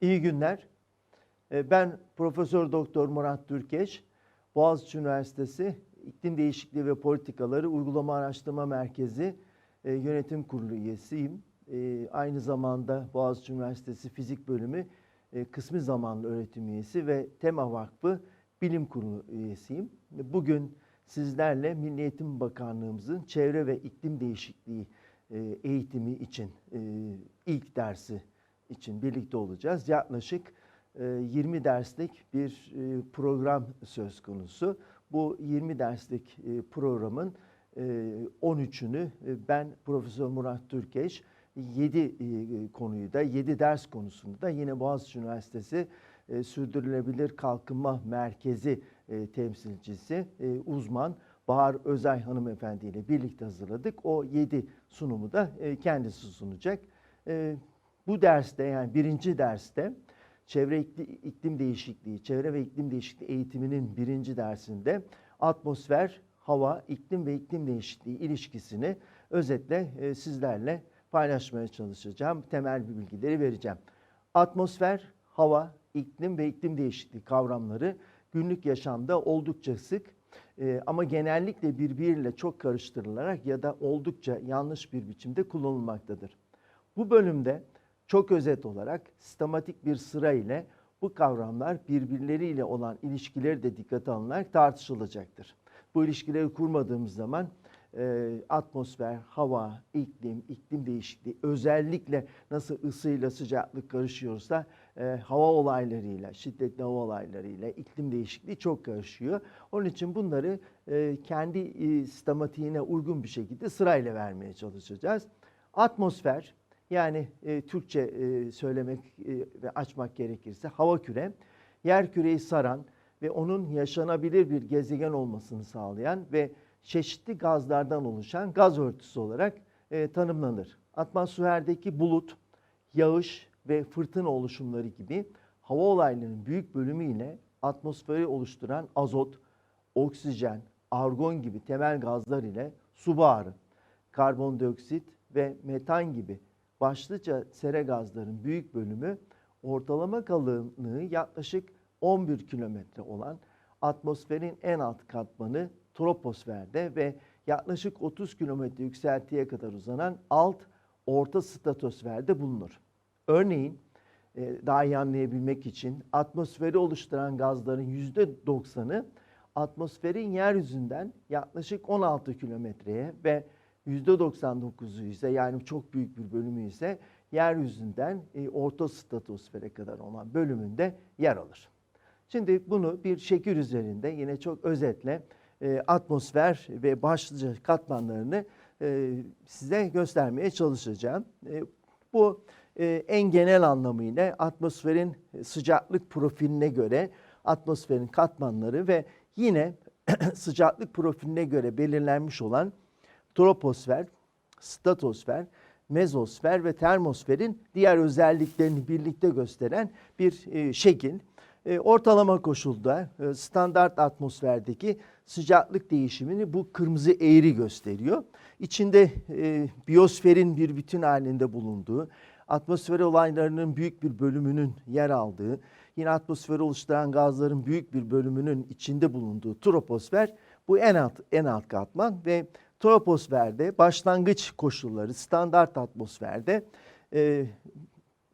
İyi günler. E, Ben Profesör Doktor Murat Türkeş, Boğaziçi Üniversitesi İklim Değişikliği ve Politikaları Uygulama Araştırma Merkezi e, Yönetim Kurulu üyesiyim. E, Aynı zamanda Boğaziçi Üniversitesi Fizik Bölümü e, kısmi zamanlı öğretim üyesi ve Tema Vakfı Bilim Kurulu üyesiyim. Bugün sizlerle Milli Eğitim Bakanlığımızın Çevre ve İklim Değişikliği eğitimi için ilk dersi için birlikte olacağız. Yaklaşık e, 20 derslik bir e, program söz konusu. Bu 20 derslik e, programın e, 13'ünü e, ben Profesör Murat Türkeş 7 konuyu da 7 ders konusunu da yine Boğaziçi Üniversitesi e, Sürdürülebilir Kalkınma Merkezi e, temsilcisi e, uzman Bahar Özay hanımefendi ile birlikte hazırladık. O 7 sunumu da e, kendisi sunacak. Bu derste yani birinci derste çevre ikli- iklim değişikliği, çevre ve iklim değişikliği eğitiminin birinci dersinde atmosfer, hava, iklim ve iklim değişikliği ilişkisini özetle e, sizlerle paylaşmaya çalışacağım. Temel bir bilgileri vereceğim. Atmosfer, hava, iklim ve iklim değişikliği kavramları günlük yaşamda oldukça sık e, ama genellikle birbiriyle çok karıştırılarak ya da oldukça yanlış bir biçimde kullanılmaktadır. Bu bölümde çok özet olarak sistematik bir sıra ile bu kavramlar birbirleriyle olan ilişkileri de dikkate alınarak tartışılacaktır. Bu ilişkileri kurmadığımız zaman e, atmosfer, hava, iklim, iklim değişikliği özellikle nasıl ısıyla sıcaklık karışıyorsa e, hava olaylarıyla, şiddetli hava olaylarıyla iklim değişikliği çok karışıyor. Onun için bunları e, kendi e, sistematiğine uygun bir şekilde sırayla vermeye çalışacağız. Atmosfer yani e, Türkçe e, söylemek e, ve açmak gerekirse hava küre, yer küreyi saran ve onun yaşanabilir bir gezegen olmasını sağlayan ve çeşitli gazlardan oluşan gaz örtüsü olarak e, tanımlanır. Atmosferdeki bulut, yağış ve fırtına oluşumları gibi hava olaylarının büyük bölümü ile atmosferi oluşturan azot, oksijen, argon gibi temel gazlar ile su buharı, karbondioksit ve metan gibi başlıca sera gazların büyük bölümü ortalama kalınlığı yaklaşık 11 kilometre olan atmosferin en alt katmanı troposferde ve yaklaşık 30 kilometre yükseltiye kadar uzanan alt orta stratosferde bulunur. Örneğin e, daha iyi anlayabilmek için atmosferi oluşturan gazların %90'ı atmosferin yeryüzünden yaklaşık 16 kilometreye ve %99'u ise yani çok büyük bir bölümü ise yeryüzünden e, orta stratosfere kadar olan bölümünde yer alır. Şimdi bunu bir şekil üzerinde yine çok özetle e, atmosfer ve başlıca katmanlarını e, size göstermeye çalışacağım. E, bu e, en genel anlamıyla atmosferin sıcaklık profiline göre atmosferin katmanları ve yine sıcaklık profiline göre belirlenmiş olan troposfer, statosfer, mezosfer ve termosferin diğer özelliklerini birlikte gösteren bir e, şekil. E, ortalama koşulda e, standart atmosferdeki sıcaklık değişimini bu kırmızı eğri gösteriyor. İçinde e, biyosferin bir bütün halinde bulunduğu, atmosfer olaylarının büyük bir bölümünün yer aldığı, yine atmosferi oluşturan gazların büyük bir bölümünün içinde bulunduğu troposfer bu en alt en alt katman ve troposferde başlangıç koşulları standart atmosferde e,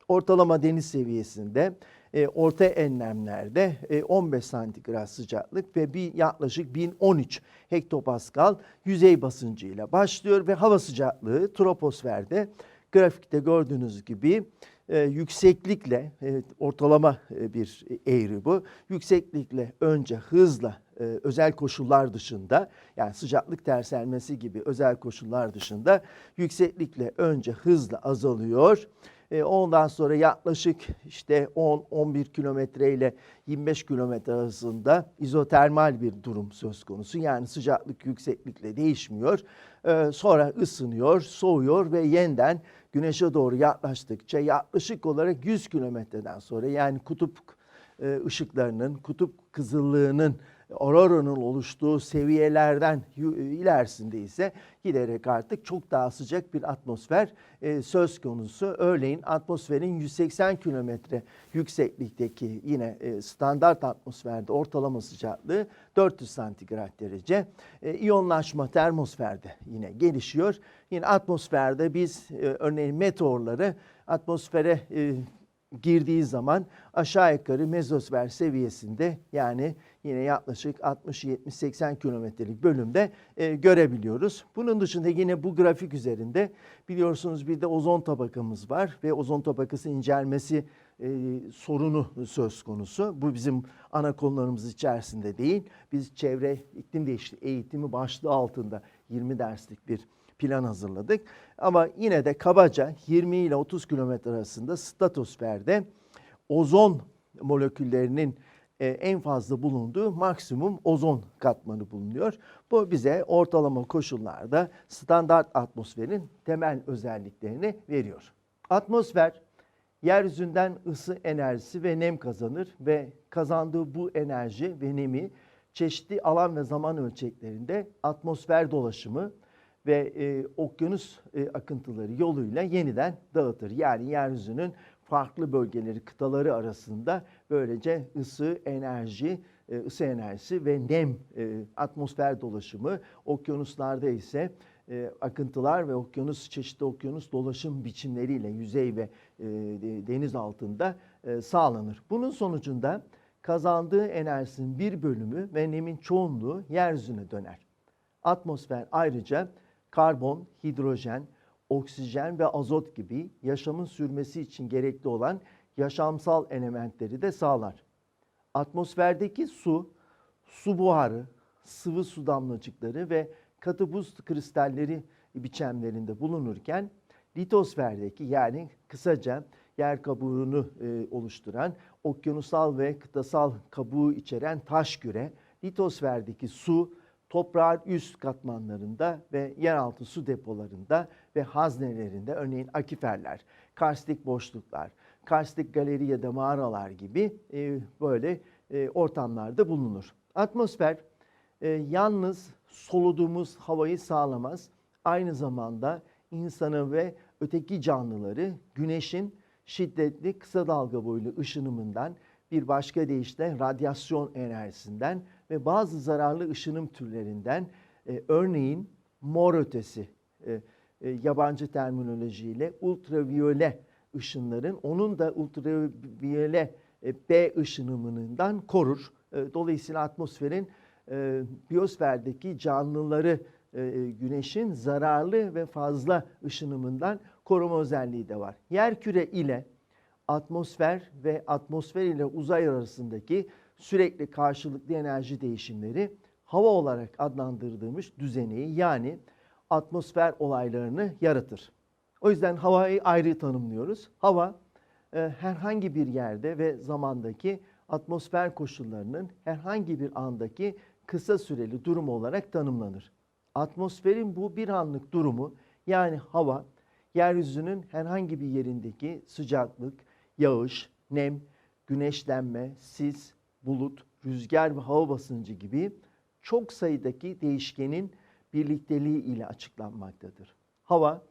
ortalama deniz seviyesinde e, orta enlemlerde e, 15 santigrat sıcaklık ve bir yaklaşık 1013 hektopascal yüzey basıncı ile başlıyor ve hava sıcaklığı troposferde grafikte gördüğünüz gibi e, yükseklikle ortalama e, bir eğri bu. Yükseklikle önce hızla e, özel koşullar dışında yani sıcaklık terselmesi gibi özel koşullar dışında yükseklikle önce hızla azalıyor. E, ondan sonra yaklaşık işte 10-11 kilometre ile 25 kilometre arasında izotermal bir durum söz konusu. Yani sıcaklık yükseklikle değişmiyor. Sonra ısınıyor, soğuyor ve yeniden güneşe doğru yaklaştıkça yaklaşık olarak 100 kilometreden sonra yani kutup e, ışıklarının, kutup kızıllığının auroranın oluştuğu seviyelerden ilerisinde ise giderek artık çok daha sıcak bir atmosfer e, söz konusu. Örneğin atmosferin 180 kilometre yükseklikteki yine e, standart atmosferde ortalama sıcaklığı 400 santigrat derece. E, iyonlaşma termosferde yine gelişiyor. Yine atmosferde biz e, örneğin meteorları atmosfere e, girdiği zaman aşağı yukarı mezosfer seviyesinde yani yine yaklaşık 60-70-80 kilometrelik bölümde e, görebiliyoruz. Bunun dışında yine bu grafik üzerinde biliyorsunuz bir de ozon tabakamız var ve ozon tabakası incelmesi e, sorunu söz konusu. Bu bizim ana konularımız içerisinde değil. Biz çevre iklim değişikliği eğitimi başlığı altında 20 derslik bir plan hazırladık. Ama yine de kabaca 20 ile 30 kilometre arasında stratosferde ozon moleküllerinin en fazla bulunduğu maksimum ozon katmanı bulunuyor. Bu bize ortalama koşullarda standart atmosferin temel özelliklerini veriyor. Atmosfer yeryüzünden ısı enerjisi ve nem kazanır ve kazandığı bu enerji ve nemi çeşitli alan ve zaman ölçeklerinde atmosfer dolaşımı ve e, okyanus e, akıntıları yoluyla yeniden dağıtır. Yani yeryüzünün farklı bölgeleri, kıtaları arasında böylece ısı, enerji, e, ısı enerjisi ve nem e, atmosfer dolaşımı, okyanuslarda ise e, akıntılar ve okyanus çeşitli okyanus dolaşım biçimleriyle yüzey ve de- deniz altında sağlanır. Bunun sonucunda kazandığı enerjinin bir bölümü ve nemin çoğunluğu yeryüzüne döner. Atmosfer ayrıca karbon, hidrojen, oksijen ve azot gibi yaşamın sürmesi için gerekli olan yaşamsal elementleri de sağlar. Atmosferdeki su, su buharı, sıvı su damlacıkları ve katı buz kristalleri biçimlerinde bulunurken litosferdeki yani kısaca yer kabuğunu e, oluşturan okyanusal ve kıtasal kabuğu içeren taş küre litosferdeki su toprağın üst katmanlarında ve yeraltı su depolarında ve haznelerinde örneğin akiferler, karstik boşluklar, karstik galeri ya da mağaralar gibi e, böyle e, ortamlarda bulunur. Atmosfer e, yalnız soluduğumuz havayı sağlamaz. Aynı zamanda insanı ve öteki canlıları güneşin şiddetli kısa dalga boylu ışınımından bir başka deyişle radyasyon enerjisinden ve bazı zararlı ışınım türlerinden e, örneğin mor ötesi e, e, yabancı terminolojiyle ultraviyole ışınların onun da ultraviyole e, B ışınımından korur. E, dolayısıyla atmosferin e, biyosferdeki canlıları e, güneşin zararlı ve fazla ışınımından koruma özelliği de var. Yerküre ile atmosfer ve atmosfer ile uzay arasındaki sürekli karşılıklı enerji değişimleri hava olarak adlandırdığımız düzeneyi yani atmosfer olaylarını yaratır. O yüzden havayı ayrı tanımlıyoruz. Hava e, herhangi bir yerde ve zamandaki atmosfer koşullarının herhangi bir andaki kısa süreli durum olarak tanımlanır. Atmosferin bu bir anlık durumu yani hava yeryüzünün herhangi bir yerindeki sıcaklık, yağış, nem, güneşlenme, sis, bulut, rüzgar ve hava basıncı gibi çok sayıdaki değişkenin birlikteliği ile açıklanmaktadır. Hava,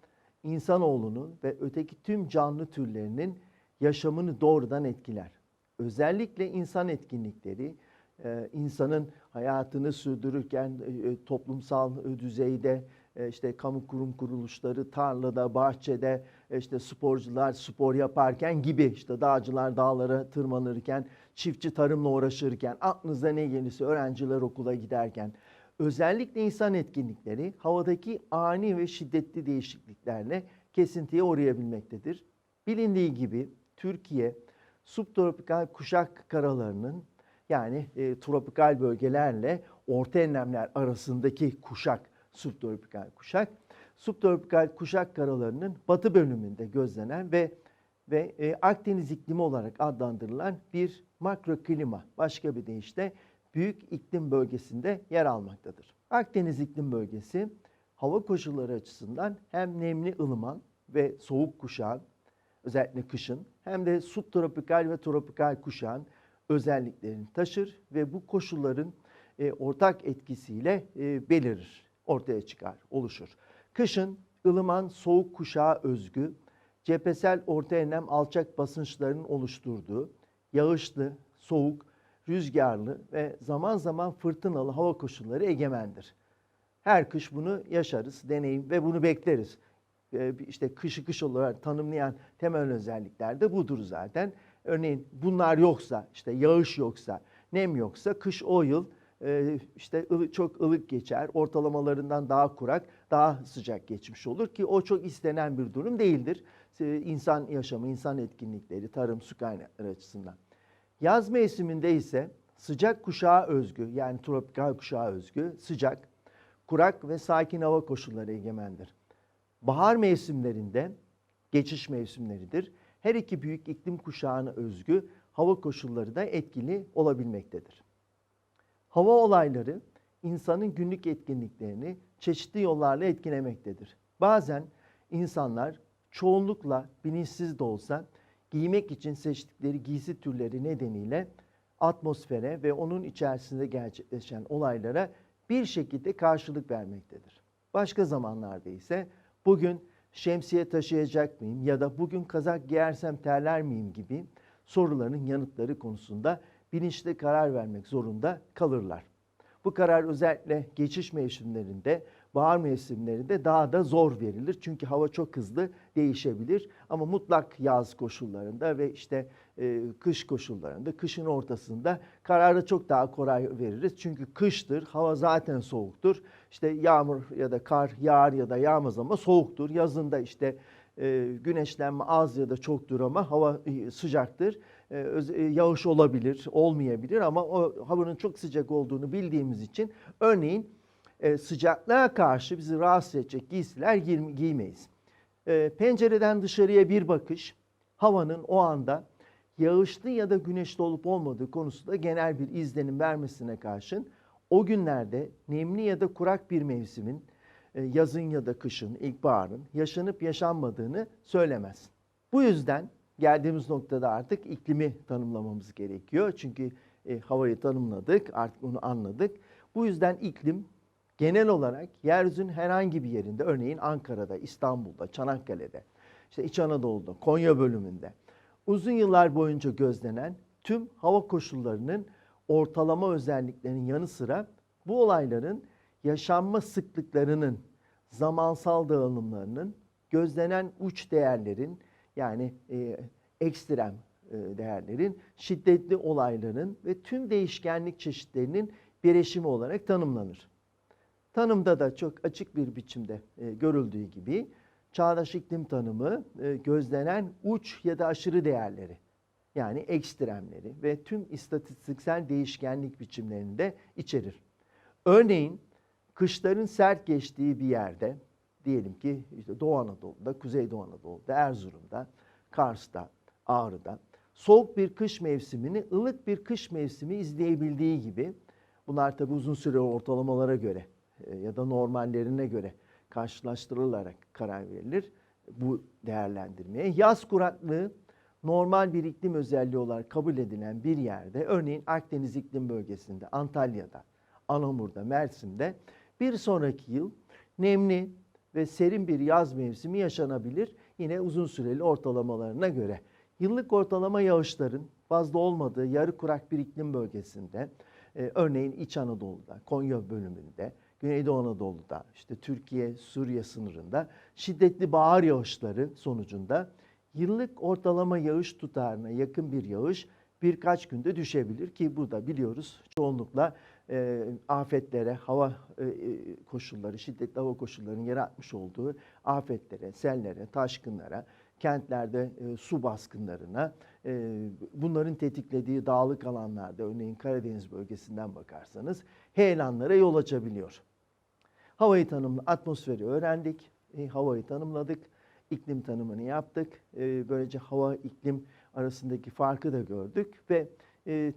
insanoğlunun ve öteki tüm canlı türlerinin yaşamını doğrudan etkiler. Özellikle insan etkinlikleri, e, insanın hayatını sürdürürken e, toplumsal e, düzeyde e, işte kamu kurum kuruluşları tarlada, bahçede işte sporcular spor yaparken gibi işte dağcılar dağlara tırmanırken, çiftçi tarımla uğraşırken, aklınıza ne gelirse öğrenciler okula giderken özellikle insan etkinlikleri havadaki ani ve şiddetli değişikliklerle kesintiye uğrayabilmektedir. Bilindiği gibi Türkiye subtropikal kuşak karalarının yani e, tropikal bölgelerle orta enlemler arasındaki kuşak subtropikal kuşak. Subtropikal kuşak karalarının batı bölümünde gözlenen ve ve e, Akdeniz iklimi olarak adlandırılan bir makroklima başka bir deyişle büyük iklim bölgesinde yer almaktadır. Akdeniz iklim bölgesi hava koşulları açısından hem nemli ılıman ve soğuk kuşağın özellikle kışın hem de subtropikal ve tropikal kuşağın özelliklerini taşır ve bu koşulların e, ortak etkisiyle e, belirir, ortaya çıkar, oluşur. Kışın ılıman soğuk kuşağı özgü, cephesel orta enlem alçak basınçların oluşturduğu yağışlı, soğuk, rüzgarlı ve zaman zaman fırtınalı hava koşulları egemendir. Her kış bunu yaşarız, deneyim ve bunu bekleriz. Ee, işte kışı kış olarak tanımlayan temel özellikler de budur zaten. Örneğin bunlar yoksa, işte yağış yoksa, nem yoksa kış o yıl e, işte çok ılık geçer, ortalamalarından daha kurak, daha sıcak geçmiş olur ki o çok istenen bir durum değildir. E, İnsan yaşamı, insan etkinlikleri, tarım, su kaynakları açısından. Yaz mevsiminde ise sıcak kuşağa özgü yani tropikal kuşağa özgü sıcak, kurak ve sakin hava koşulları egemendir. Bahar mevsimlerinde geçiş mevsimleridir. Her iki büyük iklim kuşağına özgü hava koşulları da etkili olabilmektedir. Hava olayları insanın günlük etkinliklerini çeşitli yollarla etkilemektedir. Bazen insanlar çoğunlukla bilinçsiz de olsa giymek için seçtikleri giysi türleri nedeniyle atmosfere ve onun içerisinde gerçekleşen olaylara bir şekilde karşılık vermektedir. Başka zamanlarda ise bugün şemsiye taşıyacak mıyım ya da bugün kazak giyersem terler miyim gibi soruların yanıtları konusunda bilinçli karar vermek zorunda kalırlar. Bu karar özellikle geçiş mevsimlerinde, bahar mevsimlerinde daha da zor verilir. Çünkü hava çok hızlı değişebilir. Ama mutlak yaz koşullarında ve işte e, kış koşullarında, kışın ortasında kararı çok daha kolay veririz. Çünkü kıştır, hava zaten soğuktur. İşte yağmur ya da kar yağar ya da yağmaz ama soğuktur. Yazında işte e, güneşlenme az ya da çoktur ama hava e, sıcaktır. E, e, yağış olabilir, olmayabilir ama o havanın çok sıcak olduğunu bildiğimiz için örneğin e, sıcaklığa karşı bizi rahatsız edecek giysiler giy- giymeyiz. Pencereden dışarıya bir bakış havanın o anda yağışlı ya da güneşli olup olmadığı konusunda genel bir izlenim vermesine karşın o günlerde nemli ya da kurak bir mevsimin yazın ya da kışın, ilkbaharın yaşanıp yaşanmadığını söylemez. Bu yüzden geldiğimiz noktada artık iklimi tanımlamamız gerekiyor. Çünkü e, havayı tanımladık, artık onu anladık. Bu yüzden iklim genel olarak yeryüzünün herhangi bir yerinde, örneğin Ankara'da, İstanbul'da, Çanakkale'de, işte İç Anadolu'da, Konya bölümünde uzun yıllar boyunca gözlenen tüm hava koşullarının ortalama özelliklerinin yanı sıra bu olayların yaşanma sıklıklarının zamansal dağılımlarının gözlenen uç değerlerin yani e, ekstrem e, değerlerin, şiddetli olayların ve tüm değişkenlik çeşitlerinin birleşimi olarak tanımlanır. Tanımda da çok açık bir biçimde e, görüldüğü gibi çağdaş iklim tanımı e, gözlenen uç ya da aşırı değerleri yani ekstremleri ve tüm istatistiksel değişkenlik biçimlerini de içerir. Örneğin kışların sert geçtiği bir yerde diyelim ki işte Doğu Anadolu'da, Kuzeydoğu Anadolu'da, Erzurum'da, Kars'ta, Ağrı'da soğuk bir kış mevsimini ılık bir kış mevsimi izleyebildiği gibi bunlar tabi uzun süre ortalamalara göre e, ya da normallerine göre karşılaştırılarak karar verilir bu değerlendirmeye. Yaz kuraklığı normal bir iklim özelliği olarak kabul edilen bir yerde örneğin Akdeniz iklim bölgesinde, Antalya'da, Anamur'da, Mersin'de bir sonraki yıl nemli ve serin bir yaz mevsimi yaşanabilir. Yine uzun süreli ortalamalarına göre. Yıllık ortalama yağışların fazla olmadığı yarı kurak bir iklim bölgesinde, e, örneğin İç Anadolu'da, Konya bölümünde, Güneydoğu Anadolu'da, işte Türkiye, Suriye sınırında şiddetli bahar yağışları sonucunda yıllık ortalama yağış tutarına yakın bir yağış birkaç günde düşebilir ki bu da biliyoruz çoğunlukla e, afetlere, hava e, e, koşulları, şiddetli hava koşullarının yaratmış olduğu afetlere, sellere, taşkınlara, kentlerde e, su baskınlarına, e, bunların tetiklediği dağlık alanlarda, örneğin Karadeniz bölgesinden bakarsanız heyelanlara yol açabiliyor. Havayı tanımla, atmosferi öğrendik, e, havayı tanımladık, iklim tanımını yaptık. E, böylece hava iklim arasındaki farkı da gördük ve e,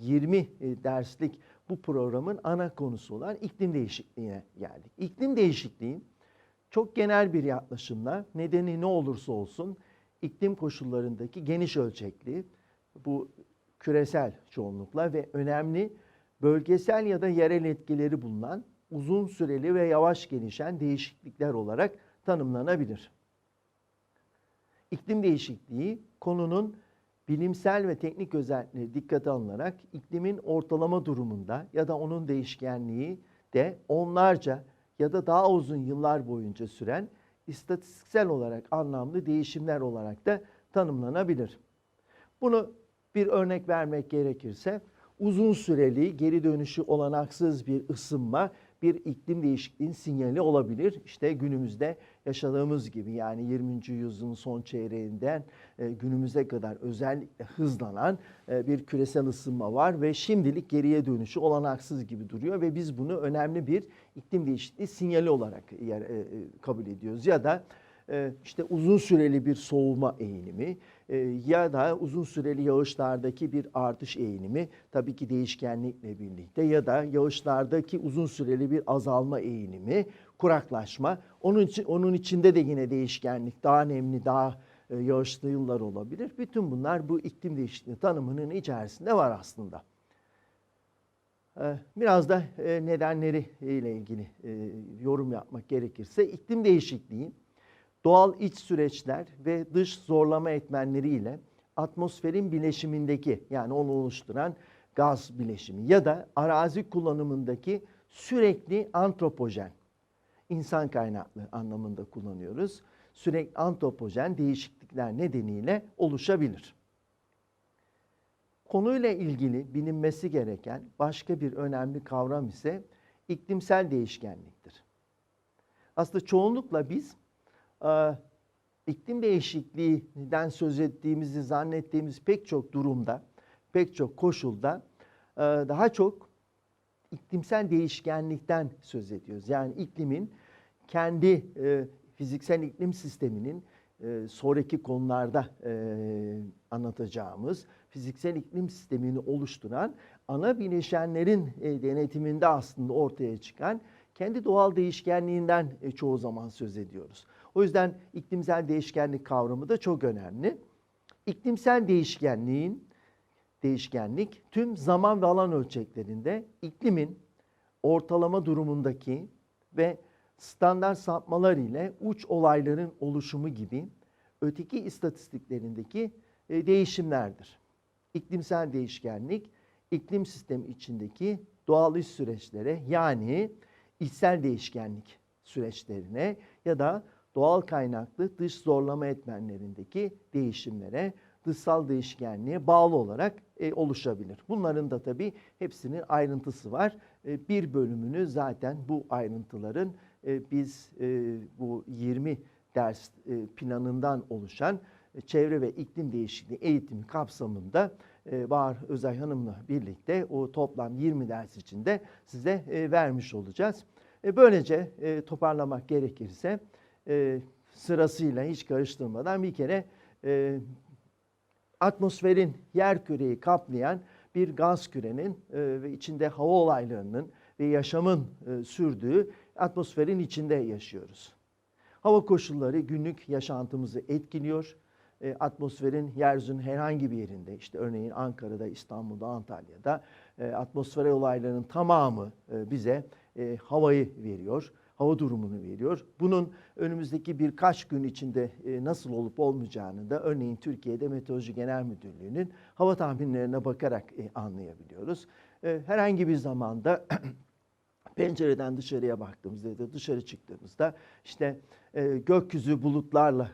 20 e, derslik bu programın ana konusu olan iklim değişikliğine geldik. İklim değişikliği çok genel bir yaklaşımla nedeni ne olursa olsun iklim koşullarındaki geniş ölçekli bu küresel çoğunlukla ve önemli bölgesel ya da yerel etkileri bulunan uzun süreli ve yavaş gelişen değişiklikler olarak tanımlanabilir. İklim değişikliği konunun bilimsel ve teknik özellikleri dikkate alınarak iklimin ortalama durumunda ya da onun değişkenliği de onlarca ya da daha uzun yıllar boyunca süren istatistiksel olarak anlamlı değişimler olarak da tanımlanabilir. Bunu bir örnek vermek gerekirse uzun süreli geri dönüşü olanaksız bir ısınma bir iklim değişikliğinin sinyali olabilir. İşte günümüzde yaşadığımız gibi yani 20. yüzyılın son çeyreğinden e, günümüze kadar özellikle hızlanan e, bir küresel ısınma var ve şimdilik geriye dönüşü olanaksız gibi duruyor ve biz bunu önemli bir iklim değişikliği sinyali olarak e, kabul ediyoruz. Ya da işte uzun süreli bir soğuma eğilimi ya da uzun süreli yağışlardaki bir artış eğilimi tabii ki değişkenlikle birlikte ya da yağışlardaki uzun süreli bir azalma eğilimi, kuraklaşma. Onun için onun içinde de yine değişkenlik, daha nemli, daha e, yağışlı yıllar olabilir. Bütün bunlar bu iklim değişikliği tanımının içerisinde var aslında. E, Biraz da e, nedenleri ile ilgili e, yorum yapmak gerekirse iklim değişikliği doğal iç süreçler ve dış zorlama etmenleriyle atmosferin bileşimindeki yani onu oluşturan gaz bileşimi ya da arazi kullanımındaki sürekli antropojen insan kaynaklı anlamında kullanıyoruz. Sürekli antropojen değişiklikler nedeniyle oluşabilir. Konuyla ilgili bilinmesi gereken başka bir önemli kavram ise iklimsel değişkenliktir. Aslında çoğunlukla biz e, iklim değişikliğinden söz ettiğimizi zannettiğimiz pek çok durumda, pek çok koşulda e, daha çok iklimsel değişkenlikten söz ediyoruz. Yani iklimin kendi e, fiziksel iklim sisteminin e, sonraki konularda e, anlatacağımız fiziksel iklim sistemini oluşturan ana bileşenlerin e, denetiminde aslında ortaya çıkan kendi doğal değişkenliğinden e, çoğu zaman söz ediyoruz. O yüzden iklimsel değişkenlik kavramı da çok önemli. İklimsel değişkenliğin değişkenlik tüm zaman ve alan ölçeklerinde iklimin ortalama durumundaki ve standart sapmalar ile uç olayların oluşumu gibi öteki istatistiklerindeki e, değişimlerdir. İklimsel değişkenlik iklim sistemi içindeki doğal iş süreçlere yani içsel değişkenlik süreçlerine ya da doğal kaynaklı dış zorlama etmenlerindeki değişimlere, dışsal değişkenliğe bağlı olarak e, oluşabilir. Bunların da tabii hepsinin ayrıntısı var. E, bir bölümünü zaten bu ayrıntıların e, biz e, bu 20 ders e, planından oluşan çevre ve iklim değişikliği eğitimi kapsamında e, Bahar Özay Hanım'la birlikte o toplam 20 ders içinde size vermiş olacağız. Böylece toparlamak gerekirse sırasıyla hiç karıştırmadan bir kere atmosferin yer küreyi kaplayan bir gaz kürenin ve içinde hava olaylarının ve yaşamın sürdüğü atmosferin içinde yaşıyoruz. Hava koşulları günlük yaşantımızı etkiliyor. E, atmosferin yeryüzünün herhangi bir yerinde işte örneğin Ankara'da, İstanbul'da, Antalya'da e, atmosfer olaylarının tamamı e, bize e, havayı veriyor hava durumunu veriyor. Bunun önümüzdeki birkaç gün içinde e, nasıl olup olmayacağını da örneğin Türkiye'de Meteoroloji Genel Müdürlüğü'nün hava tahminlerine bakarak e, anlayabiliyoruz. E, herhangi bir zamanda pencereden dışarıya baktığımızda da dışarı çıktığımızda işte gökyüzü bulutlarla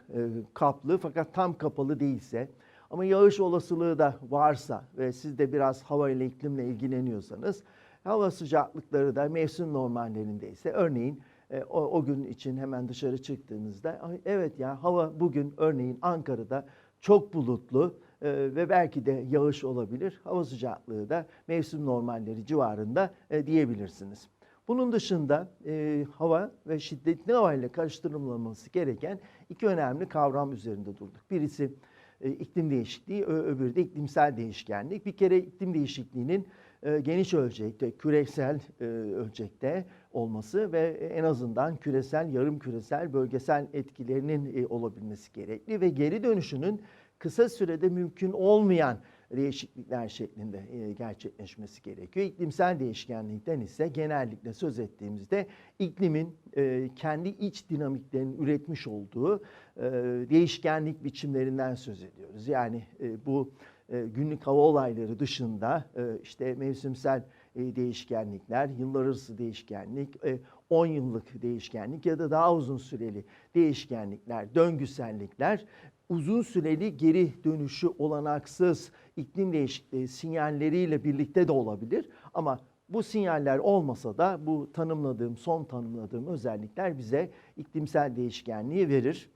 kaplı fakat tam kapalı değilse ama yağış olasılığı da varsa ve siz de biraz hava ile iklimle ilgileniyorsanız hava sıcaklıkları da mevsim normallerindeyse örneğin e, o, o gün için hemen dışarı çıktığınızda evet ya hava bugün örneğin Ankara'da çok bulutlu e, ve belki de yağış olabilir. Hava sıcaklığı da mevsim normalleri civarında e, diyebilirsiniz. Bunun dışında e, hava ve şiddetli hava ile karıştırılmaması gereken iki önemli kavram üzerinde durduk. Birisi e, iklim değişikliği, öbürü de iklimsel değişkenlik. Bir kere iklim değişikliğinin e, geniş ölçekte, küresel e, ölçekte olması ve en azından küresel, yarım küresel, bölgesel etkilerinin e, olabilmesi gerekli ve geri dönüşünün kısa sürede mümkün olmayan değişiklikler şeklinde e, gerçekleşmesi gerekiyor. İklimsel değişkenlikten ise genellikle söz ettiğimizde iklimin e, kendi iç dinamiklerinin üretmiş olduğu e, değişkenlik biçimlerinden söz ediyoruz. Yani bu günlük hava olayları dışında işte mevsimsel değişkenlikler, yıllar arası değişkenlik, e, 10 yıllık değişkenlik ya da daha uzun süreli değişkenlikler, döngüsellikler, uzun süreli geri dönüşü olanaksız iklim değişikliği sinyalleriyle birlikte de olabilir. Ama bu sinyaller olmasa da bu tanımladığım, son tanımladığım özellikler bize iklimsel değişkenliği verir.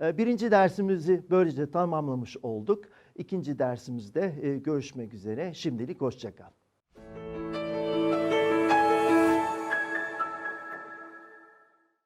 E, Birinci dersimizi böylece tamamlamış olduk. İkinci dersimizde e, görüşmek üzere. Şimdilik hoşçakal.